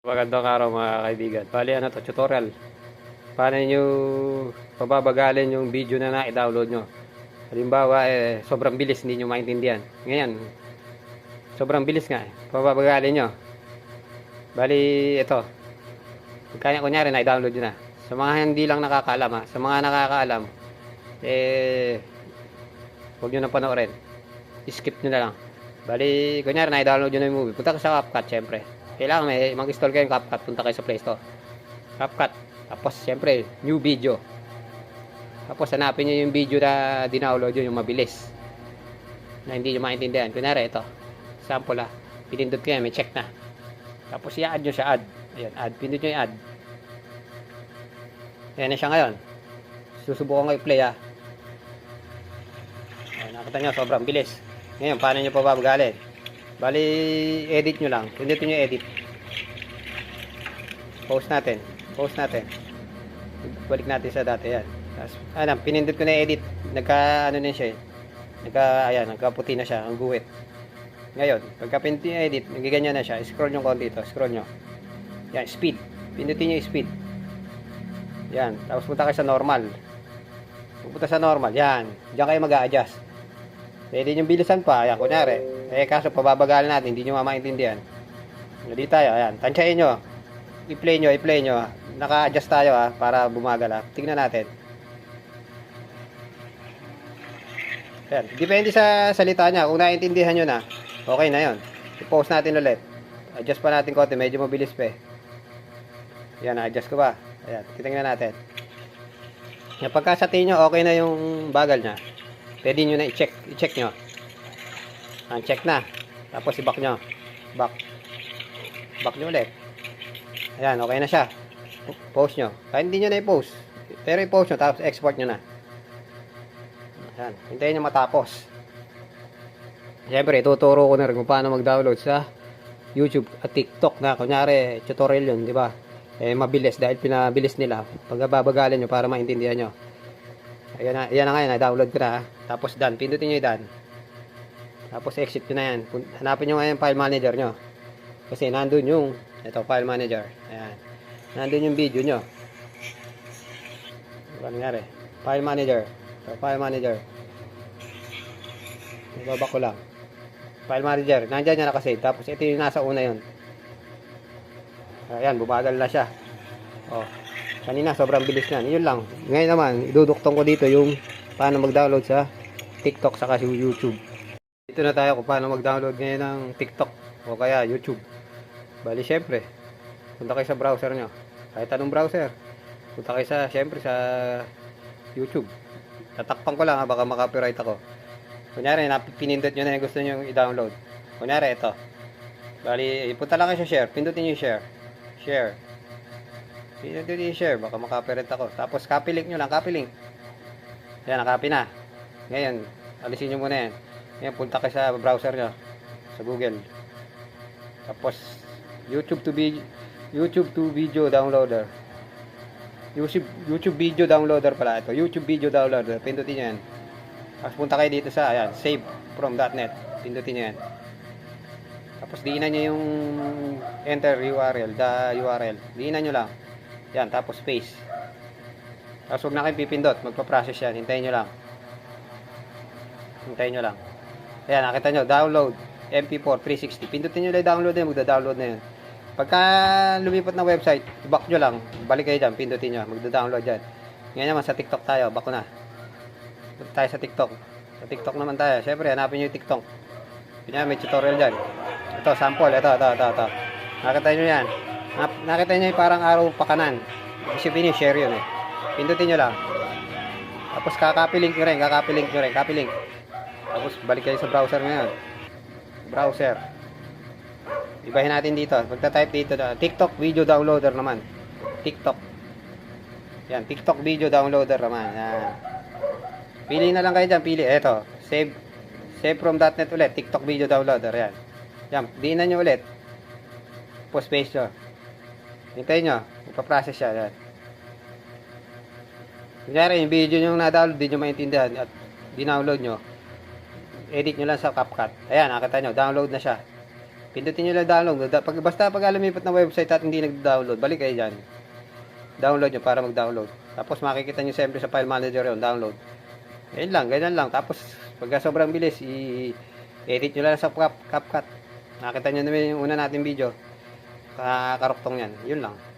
Magandang araw mga kaibigan. Bali ano to, tutorial. Paano nyo pababagalin yung video na na-download nyo. Halimbawa, eh, sobrang bilis, hindi nyo maintindihan. Ngayon, sobrang bilis nga. eh. Pababagalin nyo. Bali, ito. Kanya kunyari, na-download nyo na. Sa mga hindi lang nakakaalam ha. Sa mga nakakaalam, eh, huwag nyo na panoorin. Skip nyo na lang. Bali, kunyari, na-download nyo na yung movie. Punta ka sa CapCut, syempre. Kailangan may mag-install kayo ng CapCut. Punta kayo sa Play Store. CapCut. Tapos, syempre, new video. Tapos, hanapin nyo yung video na dinownload nyo, yung mabilis. Na hindi nyo maintindihan. Kunyari, ito. Sample ha. Pinindot ko yan, may check na. Tapos, i-add nyo siya, add. Ayan, add. Pindot nyo yung add. Ayan na siya ngayon. Susubukan ko i-play. Ayan, nakita nyo, sobrang bilis. Ngayon, paano nyo pababagalin? Bali, edit nyo lang. Pindutin nyo edit. Post natin. Post natin. Balik natin sa dati. Yan. Tapos, ano, pinindot ko na edit. Nagka, ano na siya eh. Nagka, ayan, nagkaputi na siya. Ang guwit. Ngayon, pagka pinindot edit, nagiganyan na siya. Scroll nyo konti ito. Scroll nyo. Yan, speed. Pindutin nyo speed. Yan. Tapos punta kayo sa normal. Pupunta sa normal. Yan. Diyan kayo mag-a-adjust. Pwede nyo bilisan pa. Ayan, kunyari. Eh, kaso pababagal natin. Hindi nyo mamaintindihan. Hindi tayo. Ayan. Tansyahin nyo. I-play nyo, i-play nyo. Naka-adjust tayo ha, para bumagal ha. Tingnan natin. Ayan. Depende sa salita niya. Kung naiintindihan nyo na, okay na yon. I-post natin ulit. Adjust pa natin konti. Medyo mabilis pa eh. Yan, na-adjust ko ba? Ayan. Titingnan natin. Yan, pagka sa tingin nyo, okay na yung bagal niya. Pwede nyo na i-check. I-check nyo. Ang check na. Tapos i-back nyo. Back. Back nyo ulit. Ayan, okay na siya. Post nyo. Kahit hindi nyo na i-post. Pero i-post nyo, tapos export nyo na. Ayan. Hintayin nyo matapos. Siyempre, ituturo ko na rin kung paano mag-download sa YouTube at TikTok na. Kunyari, tutorial yun, di ba? Eh, mabilis dahil pinabilis nila. Pag babagalin nyo para maintindihan nyo. Ayan na, ayan na ngayon, na-download ko na. Tapos done. Pindutin nyo yung done. Tapos exit nyo na yan. Hanapin nyo ngayon file manager nyo. Kasi nandun yung, ito, file manager. Ayan. Nandun yung video nyo. Ano nangyari? File manager. Ito, file manager. Ibaba ko lang. File manager. Nandyan niya nakasave. Tapos ito yung nasa una yun. Ayan, bumagal na siya. Oh. Kanina, sobrang bilis niyan. Yun lang. Ngayon naman, iduduktong ko dito yung paano mag-download sa TikTok saka sa YouTube. Dito na tayo kung paano mag-download ngayon ng TikTok o kaya YouTube. Bali, syempre, punta kayo sa browser nyo. Kahit anong browser. Punta kayo sa, syempre, sa YouTube. Tatakpan ko lang ha, baka makapiright ako. Kunyari, napipinindot nyo na yung gusto nyo i-download. Kunyari, ito. Bali, punta lang kayo sa share. Pindutin nyo yung share. Share. Pindutin nyo yung share. Baka makapiright ako. Tapos, copy link nyo lang. Copy link. Yan, nakapy na. Ngayon, alisin nyo muna yan. Ngayon, punta kayo sa browser nyo. Sa Google. Tapos, YouTube to be YouTube to video downloader. YouTube, YouTube video downloader pala ito. YouTube video downloader. Pindutin nyo yan. Tapos punta kayo dito sa, ayan, save from .net. Pindutin nyo yan. Tapos diinan nyo yung enter URL, the URL. Diinan nyo lang. Yan, tapos paste. Tapos huwag na kayong pipindot. Magpa-process yan. Hintayin nyo lang. Hintayin nyo lang. Ayan, nakita nyo, download. MP4 360. Pindutin nyo lang download na yun. Magda-download na yun. Pagka lumipat ng website, back nyo lang. Balik kayo dyan. Pindutin nyo. Magda-download dyan. Ngayon naman sa TikTok tayo. Back na. Punta tayo sa TikTok. Sa TikTok naman tayo. Siyempre, hanapin nyo yung TikTok. Kanya, may tutorial dyan. Ito, sample. Ito, ito, ito, ito. Nakita nyo yan. Nak- Nakita nyo parang araw pa kanan. Isipin nyo, share yun eh. Pindutin nyo lang. Tapos kakopy link nyo rin. Kakopy link nyo rin. Copy link. Tapos balik kayo sa browser ngayon. Browser. Ibahin natin dito. Pagta-type dito, TikTok video downloader naman. TikTok. Yan, TikTok video downloader naman. Yan. Pili na lang kayo dyan. Pili. Eto. Save. Save from .net ulit. TikTok video downloader. Yan. Yan. Diinan nyo ulit. Post paste nyo. Hintayin nyo. Ipaprocess siya. Yan. Kunyari, yung video nyo na-download, di nyo maintindihan at dinownload nyo, edit nyo lang sa CapCut. Ayan, nakita nyo, download na siya. Pindutin nyo lang download. Pag, basta pag lumipat ng website at hindi nag-download, balik kayo dyan. Download nyo para mag-download. Tapos makikita nyo siyempre sa file manager yun, download. Ayun lang, ganyan lang. Tapos pagka sobrang bilis, i-edit nyo lang sa Cap CapCut. Nakita nyo naman yung una natin video. Kakaroktong yan. Yun lang.